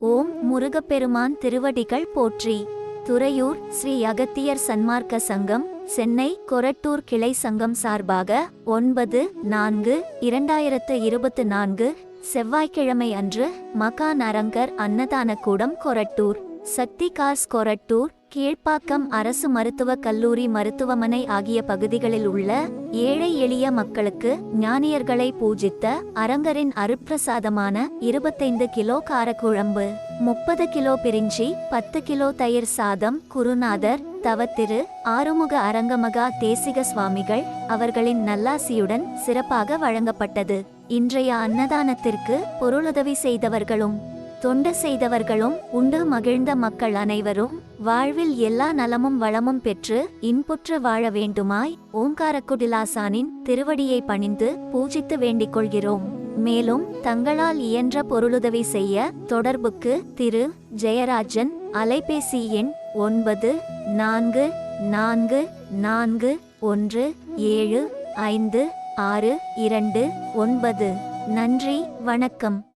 ஓம் முருகப்பெருமான் திருவடிகள் போற்றி. துறையூர் ஸ்ரீ அகத்தியர் சன்மார்க்க சங்கம் சென்னை கொரட்டூர் கிளை சங்கம் சார்பாக ஒன்பது நான்கு இரண்டாயிரத்து இருபத்து நான்கு செவ்வாய்க்கிழமை அன்று மகான் அரங்கர் அன்னதான கூடம் கொரட்டூர் சக்தி காஸ் கொரட்டூர் கீழ்ப்பாக்கம் அரசு மருத்துவக் கல்லூரி மருத்துவமனை ஆகிய பகுதிகளில் உள்ள ஏழை எளிய மக்களுக்கு ஞானியர்களை பூஜித்த அரங்கரின் அருப்பிரசாதமான இருபத்தைந்து கிலோ காரக்குழம்பு முப்பது கிலோ பிரிஞ்சி பத்து கிலோ தயிர் சாதம் குருநாதர் தவத்திரு ஆறுமுக அரங்கமகா தேசிக சுவாமிகள் அவர்களின் நல்லாசியுடன் சிறப்பாக வழங்கப்பட்டது. இன்றைய அன்னதானத்திற்கு பொருளுதவி செய்தவர்களும் தொண்டு செய்தவர்களும் உண்டு மகிழ்ந்த மக்கள் அனைவரும் வாழ்வில் எல்லா நலமும் வளமும் பெற்று இன்புற்று வாழ வேண்டுமாய் ஓங்காரக்குடிலாசானின் திருவடியை பணிந்து பூஜித்து வேண்டிக் கொள்கிறோம். மேலும் தங்களால் இயன்ற பொருளுதவி செய்ய தொடர்புக்கு திரு. ஜெயராஜன் அலைபேசி எண் ஒன்பது நான்கு நான்கு நான்கு ஒன்று ஏழு ஐந்து ஆறு இரண்டு ஒன்பது. நன்றி வணக்கம்.